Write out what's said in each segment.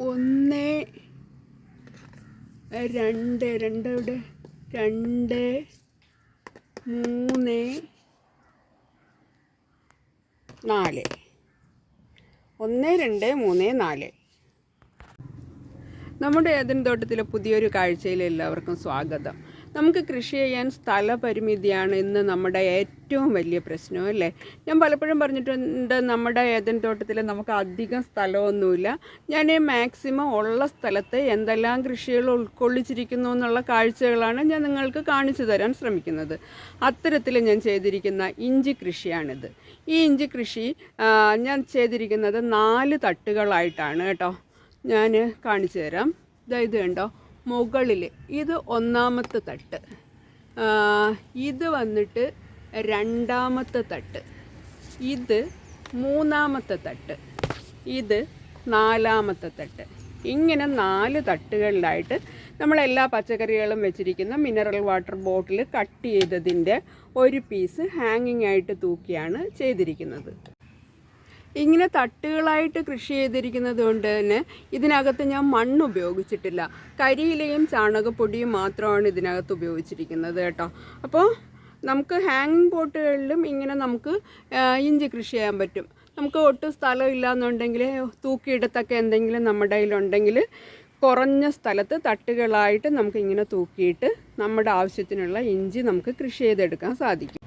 ഒന്ന് രണ്ട് രണ്ട് ഇവിടെ രണ്ട് മൂന്ന് നാല്. ഒന്ന് രണ്ട് മൂന്ന് നാല്. നമ്മുടെ ഏതൻ തോട്ടത്തിലെ പുതിയൊരു കാഴ്ചയിൽ എല്ലാവർക്കും സ്വാഗതം. നമുക്ക് കൃഷി ചെയ്യാൻ സ്ഥലപരിമിതിയാണ് ഇന്ന് നമ്മുടെ ഏറ്റവും വലിയ പ്രശ്നം അല്ലേ? ഞാൻ പലപ്പോഴും പറഞ്ഞിട്ടുണ്ട് നമ്മുടെ ഏതൻ തോട്ടത്തിൽ നമുക്ക് അധികം സ്ഥലമൊന്നുമില്ല. ഞാൻ മാക്സിമം ഉള്ള സ്ഥലത്ത് എന്തെല്ലാം കൃഷികൾ ഉൾക്കൊള്ളിച്ചിരിക്കുന്നു എന്നുള്ള കാഴ്ചകളാണ് ഞാൻ നിങ്ങൾക്ക് കാണിച്ചു തരാൻ ശ്രമിക്കുന്നത്. അത്തരത്തിൽ ഞാൻ ചെയ്തിരിക്കുന്ന ഇഞ്ചി കൃഷിയാണിത്. ഈ ഇഞ്ചി കൃഷി ഞാൻ ചെയ്തിരിക്കുന്നത് നാല് തട്ടുകളായിട്ടാണ് കേട്ടോ. ഞാൻ കാണിച്ചു തരാം. ഇതായത് കണ്ടോ? മുകളിൽ ഇത് ഒന്നാമത്തെ തട്ട്. ഇത് വന്നിട്ട് രണ്ടാമത്തെ തട്ട്. ഇത് മൂന്നാമത്തെ തട്ട്. ഇത് നാലാമത്തെ തട്ട്. ഇങ്ങനെ നാല് തട്ടുകളിലായിട്ട് നമ്മളെല്ലാ പച്ചക്കറികളും വെച്ചിരിക്കുന്ന മിനറൽ വാട്ടർ ബോട്ടിൽ കട്ട് ചെയ്തതിന്റെ ഒരു പീസ് ഹാങ്ങിങ് ആയിട്ട് തൂക്കിയാണ് ചെയ്തിരിക്കുന്നത്. ഇങ്ങനെ തട്ടുകളായിട്ട് കൃഷി ചെയ്തിരിക്കുന്നത് കൊണ്ട് തന്നെ ഇതിനകത്ത് ഞാൻ മണ്ണ് ഉപയോഗിച്ചിട്ടില്ല. കരിയിലയും ചാണകപ്പൊടിയും മാത്രമാണ് ഇതിനകത്ത് ഉപയോഗിച്ചിരിക്കുന്നത് കേട്ടോ. അപ്പോൾ നമുക്ക് ഹാങ്ങിങ് പോട്ടുകളിലും ഇങ്ങനെ നമുക്ക് ഇഞ്ചി കൃഷി ചെയ്യാൻ പറ്റും. നമുക്ക് ഒട്ടും സ്ഥലം ഇല്ലയെന്നുണ്ടെങ്കിൽ തൂക്കിയിടത്തൊക്കെ എന്തെങ്കിലും നമ്മുടെ കയ്യിലുണ്ടെങ്കിൽ കുറഞ്ഞ സ്ഥലത്ത് തട്ടുകളായിട്ട് നമുക്കിങ്ങനെ തൂക്കിയിട്ട് നമ്മുടെ ആവശ്യത്തിനുള്ള ഇഞ്ചി നമുക്ക് കൃഷി ചെയ്തെടുക്കാൻ സാധിക്കും.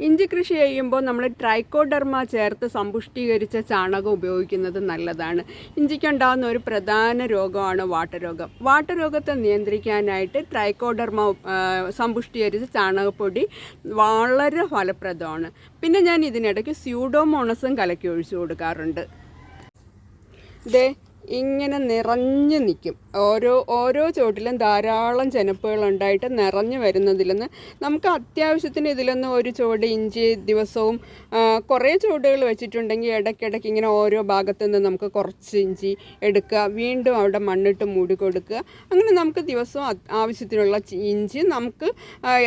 ഇഞ്ചി കൃഷി ചെയ്യുമ്പോൾ നമ്മൾ ട്രൈക്കോഡർമ ചേർത്ത് സമ്പുഷ്ടീകരിച്ച ചാണകം ഉപയോഗിക്കുന്നത് നല്ലതാണ്. ഇഞ്ചിക്കുണ്ടാകുന്ന ഒരു പ്രധാന രോഗമാണ് വാട്ടരോഗം. വാട്ടരോഗത്തെ നിയന്ത്രിക്കാനായിട്ട് ട്രൈക്കോഡർമ സമ്പുഷ്ടീകരിച്ച ചാണകപ്പൊടി വളരെ ഫലപ്രദമാണ്. പിന്നെ ഞാൻ ഇതിനിടയ്ക്ക് സ്യൂഡോമോണസും കലക്കി ഒഴിച്ചു കൊടുക്കാറുണ്ട്. ദേ ഇങ്ങനെ നിറഞ്ഞു നിൽക്കും. ഓരോ ഓരോ ചോട്ടിലും ധാരാളം ചെനപ്പുകൾ ഉണ്ടായിട്ട് നിറഞ്ഞു വരുന്നതിൽ നിന്ന് നമുക്ക് അത്യാവശ്യത്തിന് ഇതിലൊന്നും ഒരു ചുവട് ഇഞ്ചി ദിവസവും കുറേ ചുവടുകൾ വെച്ചിട്ടുണ്ടെങ്കിൽ ഇടയ്ക്കിടയ്ക്ക് ഇങ്ങനെ ഓരോ ഭാഗത്തു നിന്ന് നമുക്ക് കുറച്ച് ഇഞ്ചി എടുക്കുക. വീണ്ടും അവിടെ മണ്ണിട്ട് മൂടി കൊടുക്കുക. അങ്ങനെ നമുക്ക് ദിവസവും ആവശ്യത്തിനുള്ള ഇഞ്ചി നമുക്ക്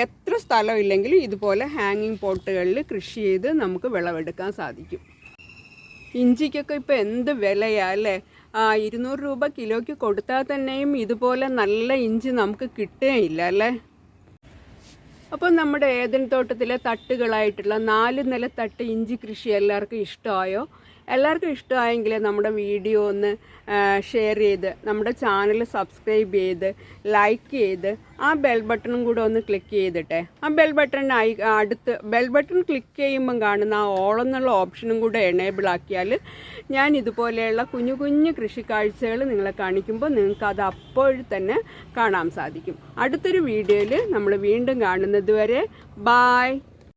എത്ര സ്ഥലമില്ലെങ്കിലും ഇതുപോലെ ഹാങ്ങിങ് പോട്ടുകളിൽ കൃഷി ചെയ്ത് നമുക്ക് വിളവെടുക്കാൻ സാധിക്കും. ഇഞ്ചിക്കൊക്കെ ഇപ്പോൾ എന്ത് വിലയാ അല്ലേ? ഇരുന്നൂറ് രൂപ കിലോയ്ക്ക് കൊടുത്താൽ തന്നെയും ഇതുപോലെ നല്ല ഇഞ്ചി നമുക്ക് കിട്ടുകയില്ല അല്ലേ? അപ്പോൾ നമ്മുടെ ഏതൻ തോട്ടത്തിലെ തട്ടുകളായിട്ടുള്ള നാല് നില തട്ട് ഇഞ്ചി കൃഷി എല്ലാവർക്കും ഇഷ്ടമായോ? എല്ലാവർക്കും ഇഷ്ടമായെങ്കിൽ നമ്മുടെ വീഡിയോ ഒന്ന് ഷെയർ ചെയ്ത് നമ്മുടെ ചാനൽ സബ്സ്ക്രൈബ് ചെയ്ത് ലൈക്ക് ചെയ്ത് ആ ബെൽ ബട്ടണും കൂടെ ഒന്ന് ക്ലിക്ക് ചെയ്തിട്ടെ. ആ ബെൽ ബട്ടൺ ആയി അടുത്ത് ബെൽ ബട്ടൺ ക്ലിക്ക് ചെയ്യുമ്പം കാണുന്ന ആ ഓൾ എന്നുള്ള ഓപ്ഷനും കൂടെ എനേബിൾ ആക്കിയാൽ ഞാൻ ഇതുപോലെയുള്ള കുഞ്ഞു കുഞ്ഞു കൃഷി കാഴ്ചകൾ നിങ്ങളെ കാണിക്കുമ്പോൾ നിങ്ങൾക്ക് അത് അപ്പോൾ തന്നെ കാണാൻ സാധിക്കും. അടുത്തൊരു വീഡിയോയിൽ നമ്മൾ വീണ്ടും കാണുന്നത് വരെ ബായ്